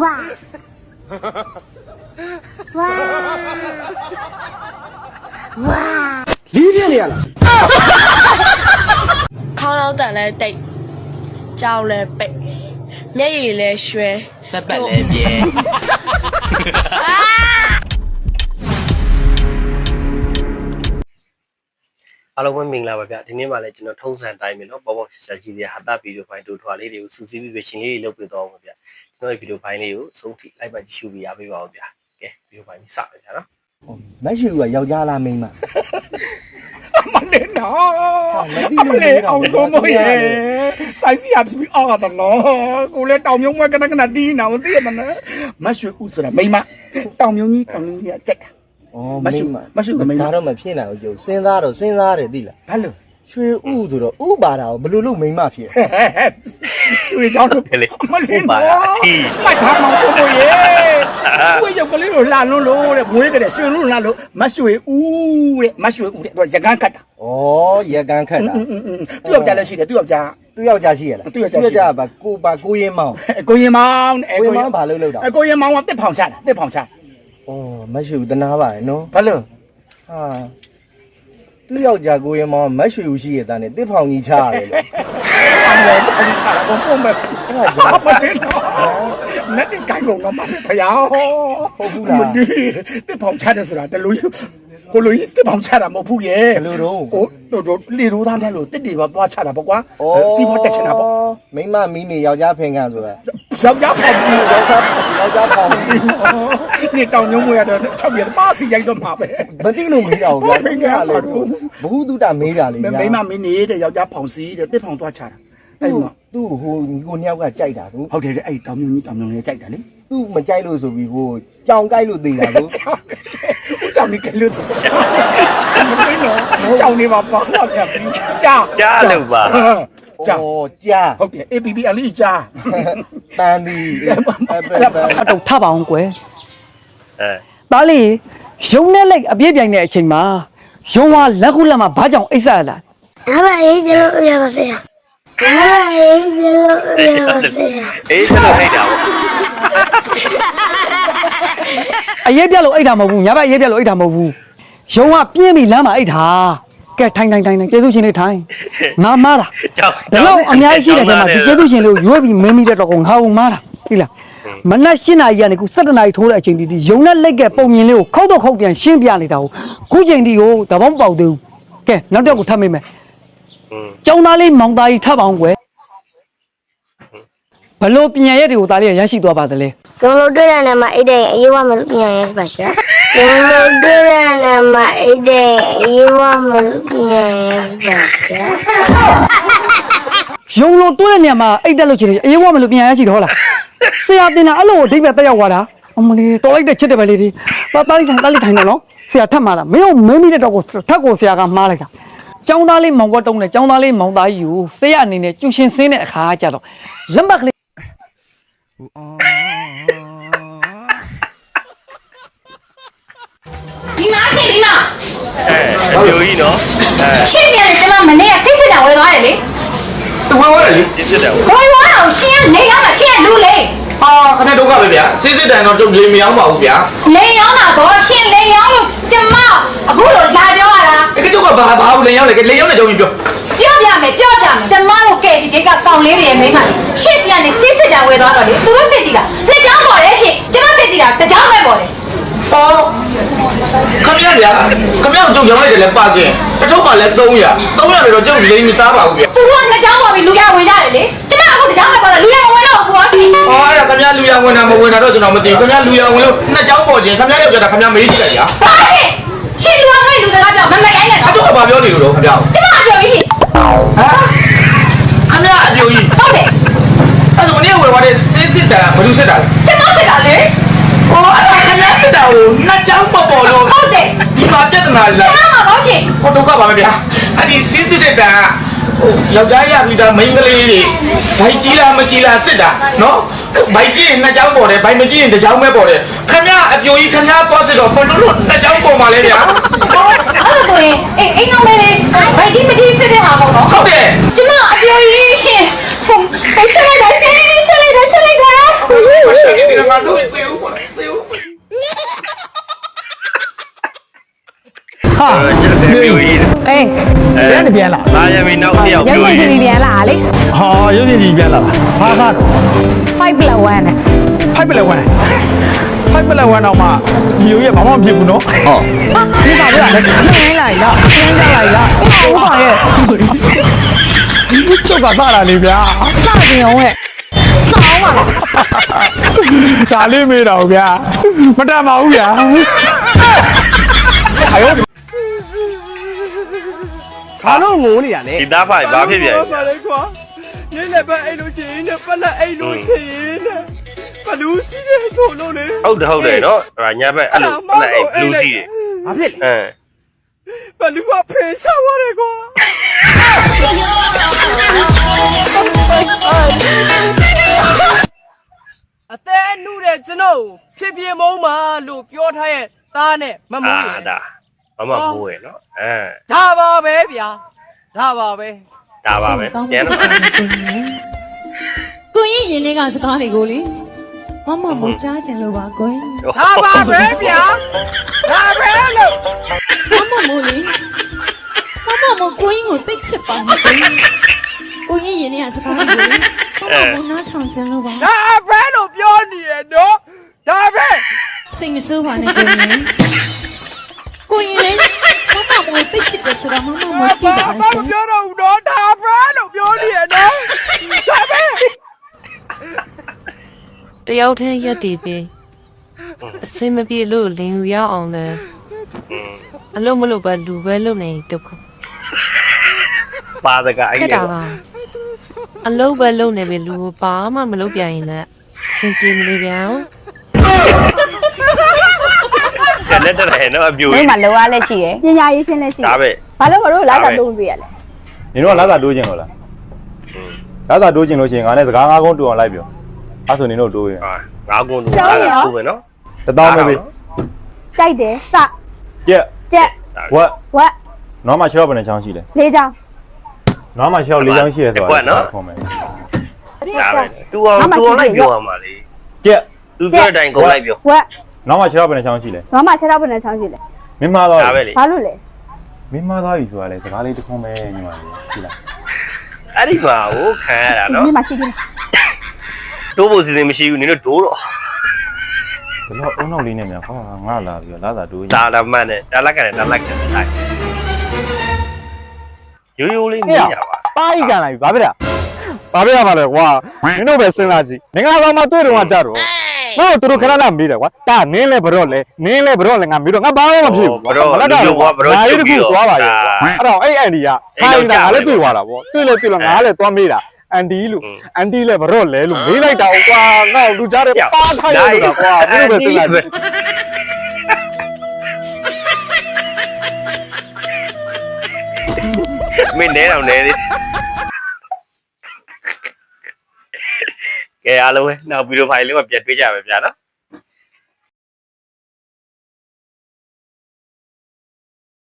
ဝါဝါဝါလီးပြနေရလားခေါင်းလောက်တန်လဲတိတ်ကြောင်လဲပိတ်မျက်ရည်လဲရွှဲစပတ်လဲပြဲအားလုံးပဲမင်္ဂလာပါဗျဒီနေ့မှလည်းကျွန်တော်ထုံးစံတိုင်းပဲเนาะပေါ့ပေါ့ရှာရှာကြီးတွေဟာတာဗီဒီယိုဖိုင်တူထွာလေးတွေကိုစူးစီးပြီးပြင်လေးတွေလုပ်ပြသွားအောင်ပါဗျ ကျွန်တော်ဒီဗီဒီယိုဖိုင်လေးကိုဆုံးထိလိုက်ပါကြည့်ရှုပြီးရပေးပါဦးဗျကဲဗီဒီယိုဖိုင်ကြီးစပါဗျာနော်မက်ရှူကယောက်ျားလားမိန်းမမလေးနော်မသိလို့မေးတာအောင်ဆုံးမရဲ့စိုက်စီရပြီအောက်ကတော့ကိုလည်းတောင်မြုံမကနကနတီးနာမသိရမနဲ့မရွှေဥစရာမိမတောင်မြုံကြီးတောင်မြုံကြီးကကြိုက်တာဩမရှုမရှုကမိန်းမဒါတော့မဖြစ်နိုင်ဘူးကျုပ်စဉ်းစားတော့စဉ်းစားတယ်သိလားဘာလို့ ရွှေဥဆိုတော့ဥပါတာကိုမလို့လို့မိမ့်မဖြစ်ရွှေချောင်းတို့လေမလင်းပါလားမထားမှာဘိုးရေရွှေရုပ်ကလေးတို့လှလွန်းလို့တဲ့မွေးကြတဲ့ရွှေလို့လှလို့မရွှေဥတဲ့မရွှေဥတဲ့သူကရကန်းခတ်တာဩရကန်းခတ်တာသူ့ယောက်ျားလည်းရှိတယ်သူ့ယောက်ျားသူ့ယောက်ျားရှိရလားသူ့ယောက်ျားရှိတာပါကိုပါကိုရင်မောင်ကိုရင်မောင်အဲကိုရင်မောင်ဘာလို့လောက်တာကိုရင်မောင်ကတစ်ဖောင်ချတာတစ်ဖောင်ချဩမရွှေဥတနာပါရဲ့နော်ဘာလို့ဟာ သူယောက်ျားကိုရင်မောင်မက်ရှူရှိရတဲ့နဲ့တစ်ဖောင်ကြီးချရတယ်လေအောင်တယ်အောင်ချတာဘောပုံမဲ့အဲ့ဒါကြောင့်မတင်တော့လက်တင်ကိုင်းကုန်တော့မဖျားဟုတ်ဘူးလားမဒီတစ်ဖောင်ချတယ်ဆိုတာတလူကြီးဟိုလူကြီးတစ်ဖောင်ချတာမဟုတ်ဘူးရဲ့ဘယ်လိုတော့ဟိုတို့တို့လေရိုးသားတယ်လို့တစ်တွေပါသွားချတာပေါ့ကွာစီးပွားတက်ချင်တာပေါ့မိန်းမမီးနေယောက်ျားဖင်ကန်ဆိုတာ ယောက်ျားဖောင်စီယောက်ျားယောက်ျားဖောင်ပြီးနေတောင်ညုံမွေရတော့ချက်ပြပါစီရိုက်တော့မှာပဲမသိလို့မေးတာကိုဘာဖင်ကန်လဲဘဟုတုတမေးတာလေမမိမမင်းနေတဲ့ယောက်ျားဖောင်စီတဲ့တစ်ဖောင်သွားချတာအဲ့သူ့မှာသူ့ဟိုကိုနှစ်ယောက်ကကြိုက်တာသူဟုတ်တယ်အဲ့တောင်မြုံကြီးတောင်မြုံလေးကြိုက်တာလေသူ့မကြိုက်လို့ဆိုပြီးဟိုကြောင်ကြိုက်လို့သေးတာကိုဦးကြောင်နေကလေးတော့ကြောင်နေပါပါတော့ဗျာကြာကြားလို့ပါ ကြာ哦ကြာဟုတ်တယ် APP အလေးကြာပန်းဒီအပပန်းအတော့ထပါအောင်ကွယ်အဲသားလေးရုံနဲ့လိုက်အပြည့်ပြိုင်တဲ့အချိန်မှာရုံဟာလက်ခုလက်မှာဘာကြောင့်အိတ်ဆက်ရလားအားပါရေးကြလို့ရပါစေ။အားပါရေးကြလို့ရပါစေအေးကျွန်တော်ထိတ်တာပေါ့အရေးပြတ်လို့အိတ်တာမဟုတ်ဘူးညာဘက်အရေးပြတ်လို့အိတ်တာမဟုတ်ဘူးရုံကပြင်းပြီးလမ်းမှာအိတ်တာ ကဲထိုင်ထိုင်ထိုင်ကျေးဇူးရှင်လေးထိုင်ငါမားတာကြောက်ဒါတော့အများကြီးရှိတယ်ခင်ဗျာဒီကျေးဇူးရှင်လေးကိုရွေးပြီးမင်းမိတဲ့တော့ငါ့ကိုမားတာဟုတ်လားမနက်၈နာရီကနေခု၁၇နာရီထိုးတဲ့အချိန်ဒီဒီယုံနဲ့လက်ကပုံမြင်လေးကိုခောက်တော့ခောက်ပြန်ရှင်းပြနေတာကိုခုချိန်ဒီကိုတပေါင်းပေါက်သေးဘူးကဲနောက်တစ်ခုထပ်မိမယ်ကျောင်းသားလေးမောင်သားကြီးထပ်အောင်ကွယ်ဘလို့ပညာရက်တွေကိုသားလေးရရှိသွားပါသလဲကျွန်တော်တို့တွေ့တဲ့နေရာမှာအိတ်တဲ့အရေးဝမယ်လို့ပညာရက်ရှိပါကြ Mama ide iwa muluknya ya. ရုံလုံးတွဲတဲ့နေရာမှာအိတ်တက်လို့ချင်တယ်အေးဝမလို့ပြန်ရရှိတယ်ဟုတ်လားဆရာတင်တာအဲ့လိုအဓိပ္ပာယ်တက်ရောက်သွားတာအမလေးတော်လိုက်တဲ့ချစ်တယ်ပဲလေဒီပါတားလိုက်ထိုင်တားလိုက်ထိုင်တော့နော်ဆရာထပ်မှားတာမင်းတို့မင်းမိတဲ့တော့ကိုထပ်ကိုဆရာကမှားလိုက်တာကျောင်းသားလေးမောင်ဝတ်တုံးနဲ့ကျောင်းသားလေးမောင်သားကြီးကိုဆရာအနေနဲ့ကျူရှင်ဆင်းတဲ့အခါကျတော့လက်မှတ်ကလေး ဒီမှာရှင်ဒီမှာအဲအပြိုကြီးနော်အဲရှင်းတယ်ကျွန်မမနေ့ကစိတ်စစ်တာဝယ်သွားတယ်လေတဝဲဝဲလေပြစ်ဖြစ်တယ်ပေါ့ဝယ်သွားအောင်ရှင်းကနေရောက်တာရှင်းလူလေအာခဏဒုက္ခပဲဗျာစစ်စစ်တန်တော့ကျုပ်လေမရောက်ပါဘူးဗျာလေရောက်တာတော့ရှင်းလေရောက်လို့ကျမအခုလိုလာပြောရတာအဲ့ကကျုပ်ကဘာဘာဘူးလေရောက်လေလေရောက်နေကြုံကြီးပြောပြောပြမယ်ပြောပြမယ်ကျမတို့ကဲဒီကိကကောင်လေးတွေရဲ့မိန်းမလေးရှင်းစီကနေစိတ်စစ်တာဝယ်သွားတော့လေသူတို့စိတ်ကြည့်တာနှစ်ကြောင်းပေါ်တယ်ရှင်ကျမစိတ်ကြည့်တာတစ်ကြောင်းပဲပေါ်တ ယ်အော်ခမရဗျာခမရကျုပ်ရောက်လိုက်တယ်လေပါကင်တထုပ်ကလည်း300 300လေတော့ကျုပ်လေမသားပါဘူးဗျာသူတို့ကနှစ်ကြောင်းပေါ်ပြီးလူရဝင်ကြတယ်လေကျမအခုတစ်ကြောင်းပဲပေါ်တယ်လူရမဝင်တော့ဘူးကွာရှင်အော်အဲ့ဒါခမရလူရဝင်တာမဝင်တာတော့ကျွန်တော်မသိဘူးခမရလူရဝင်လို့နှစ်ကြောင်းပေါ်ခြင်းခမရရောက်ကြတာခမရမေးကြည့်လိုက်ဗျာဘာရှင်ရှင်လူရဝင်လူစကားပြောမမရိုင်းနဲ့အတော့ကျုပ်ကဘာပြောနေလို့တော့ခမရကျမပြောပြီးရှင်ဟမ်ခမရအပြိုကြီးဟုတ်တယ်အဲ့ဒါမနေ့ကဝယ်သွားတဲ့စစ်စစ်တန်ကဘာလို့စစ်တာလဲကျမစစ်တာလေ။ အော်အဲ့ဒါခင်ဗျားစစ်တာကိုနှစ်ကြောင်းပေါ်ပေါ်လို့ဟုတ်တယ်ဒီမှာပြဿနာလာကျမမှာပေါ့ရှင်ဟိုဒုက္ခပါပဲဗျာ။အဲ့ဒီစစ်စစ်တဲ့တန်ကဟိုယောက်ျားရပြီးသားမိန်းကလေးတွေဘိုက်ကြီးလားမကြီးလားစစ်တာနော်။ဘိုက်ကြီးရင်နှစ်ကြောင်းပေါ်တယ်ဘိုက်မကြီးရင်တစ်ကြောင်းပဲပေါ်တယ်။ခင်ဗျားအပြိုကြီးခင်ဗျားသွားစစ်တော့ဘလို့လို့နှစ်ကြောင်းပေါ်မှာလဲဗျာ ပြိုကြီးအေးပြန်နေပြန်လာလာရမီနောက်တစ်ယောက်ပြိုကြီးပြန်လာလေဟာရုပ်ရှင်ကြီးပြန်လာတာဘာကားတော့5 plus 1နဲ့ဖိုက်ပလက်ဝမ်ဖိုက်ပလက်ဝမ်တော့မှမျိုးရဲ့ဘာမှမဖြစ်ဘူးနော်ဟုတ်ဒီပါလေခင်းလိုက်လားခင်းကြလိုက်လားဟုတ်ပါရဲ့ကျုပ်ကစားတာလေဗျာစတင်အောင်ရဲ့စောင်းပါလားဒါလေးမေးတော့ဗျာမတတ်ပါဘူးဗျာအယော ဘာလို့ငိုနေရလဲဒီသားဖိုင်ဘာဖြစ်ပြန်ဘာလဲကွာနေလည်းပဲအိတ်လို့ချင်နဲ့ပလက်အိတ်လို့ချင်နဲ့ဘလူးစီးတဲ့ဆိုလို့လေဟုတ်တယ်ဟုတ်တယ်နော်အဲ့ဒါညာဘက်အဲ့လိုအဲ့အဲ့ဘလူးစီးတယ်ဘာဖြစ်လဲအင်းဘလူးကဖေးချသွားတယ်ကွာအသေးနုတဲ့ကျွန်တော်ကိုဖြစ်ပြမုံးပါလို့ပြောထားရဲ့သားနဲ့မမိုးအာရဒါ မမမိုးရယ်နော်အင်းဒါပါပဲဗျာဒါပါပဲဒါပါပဲပြန်တော့ကိုရင်ရင်လေးကစကားတွေကိုလေမမမကြားချင်လို့ပါကိုရင်ဒါပါပဲဗျာဒါပဲလို့မမမို့လေမမမို့ကိုရင်ကိုသိချစ်ပါနဲ့ကိုရင်ရင်လေးကစကားတွေကိုလေမမမနားထောင်ချင်လို့ပါဒါပဲလို့ပြောနေရနော်ဒါပဲစိတ်မဆိုးပါနဲ့ကိုရင် ကိုရင်လေမမမို့သိချစ်တယ်ဆိုတော့မမမို့ဘာသိပါဘာလေမပြောတော့ဘူးနော်ဒါပဲလို့ပြောနေရနော်ဒါပဲတယောက်တည်းရက်တည်ပြီးအစင်မပြေလို့လင်ယူရအောင်လဲအလုံးမလို့ပဲလူပဲလုံနေဒုက္ခပါတကအဲ့ခက်ဒီတာပါအလုံးပဲလုံနေပြီလူကိုဘာမှမလုပ်ပြရင်လည်းအစင်ပြေမနေပြန် တက်လက်တက်တယ်နော်အပြိုမကြီးင်းမလောရလက်ရှိရယ်ပညာရေးရှင်းလက်ရှိဒါပဲဘာလို့ဘာလို့လာတာလုံးပြရလဲနင်တို့ကလာသာတိုးခြင်းလို့လားလာသာတိုးခြင်းလို့ရှိရင်ငါနဲ့စကားငါးကုန်းတူအောင်လိုက်ပြောအဲ့ဆိုနင်တို့တိုးရင်ဟာငါးကွန်းတော့အဲ့ဒါကိုပဲနော်တသောင်းပဲပေးကြိုက်တယ်စကြက်ကြက်ဝက်ဝက်နွားမ6ဘယ်နှချောင်းရှိလဲလေးချောင်းနွားမ6လေးချောင်းရှိရဲဆိုတာခေါ်မယ်ဒါပဲတူအောင်တူအောင်လိုက်ပြောရမှာလေကြက်သူပြောတဲ့အတိုင်းကုန်လိုက်ပြောဝက် နွားမ6ဘယ်နှချောင်းရှိလဲဘာမှ6တော့ဘယ်နဲ့ချောင်းရှိလဲမင်းမသားဒါပဲလေဘာလို့လဲမင်းမသားပြီဆိုတာလေစကားလေးတစ်ခွန်းပဲညီမလေးကြည့်လားအဲ့ဒီမှာဟိုခံရတာနော်မင်းမရှိသေးလားတိုးဖို့စီစဉ်မရှိဘူးနင်တို့ဒိုးတော့ဘယ်တော့အုံနောက်လေးနဲ့မြန်ခေါင်းငါလာပြီးတော့လာသာတိုးရင်ဒါလာမှန်တယ်ဒါလက်ကန်တယ်ဒါလက်ကန်တယ်လိုက်ရိုးရိုးလေးမြင်ရပါပါရီကန်လိုက်ပြီဘာဖြစ်လဲဘာဖြစ်ရမှာလဲကွာမင်းတို့ပဲစဉ်းစားကြည့်ငါးကောင်မှတွေ့တော့ကြတော့ ငါ့ကိုသူတို့ခဏလာမေးတယ်ကွာဒါနင်းလဲဘရော့လဲနင်းလဲဘရော့လဲငါမေးတော့ငါဘာမှမဖြစ်ဘူးငါရေးတခုသွားပါရဲ့ကွာအဲ့တော့အဲ့အန်ဒီကခိုင်းတာငါလည်းတွေ့သွားတာဗောတွေ့လဲတွေ့လဲငါလည်းသွားမေးတာအန်ဒီလို့အန်ဒီလဲဘရော့လဲလို့မေးလိုက်တာကွာငါ့လူကြားတယ်ပါထားရလို့ကွာမင်းတို့ပဲစဉ်းစားကြည့်မင်းနဲတော့နဲသေး ကဲအားလုံးပဲနောက်ဗီဒီယိုဖိုင်လေးမှာပြန်တွေ့ကြမယ်ဗျာနော်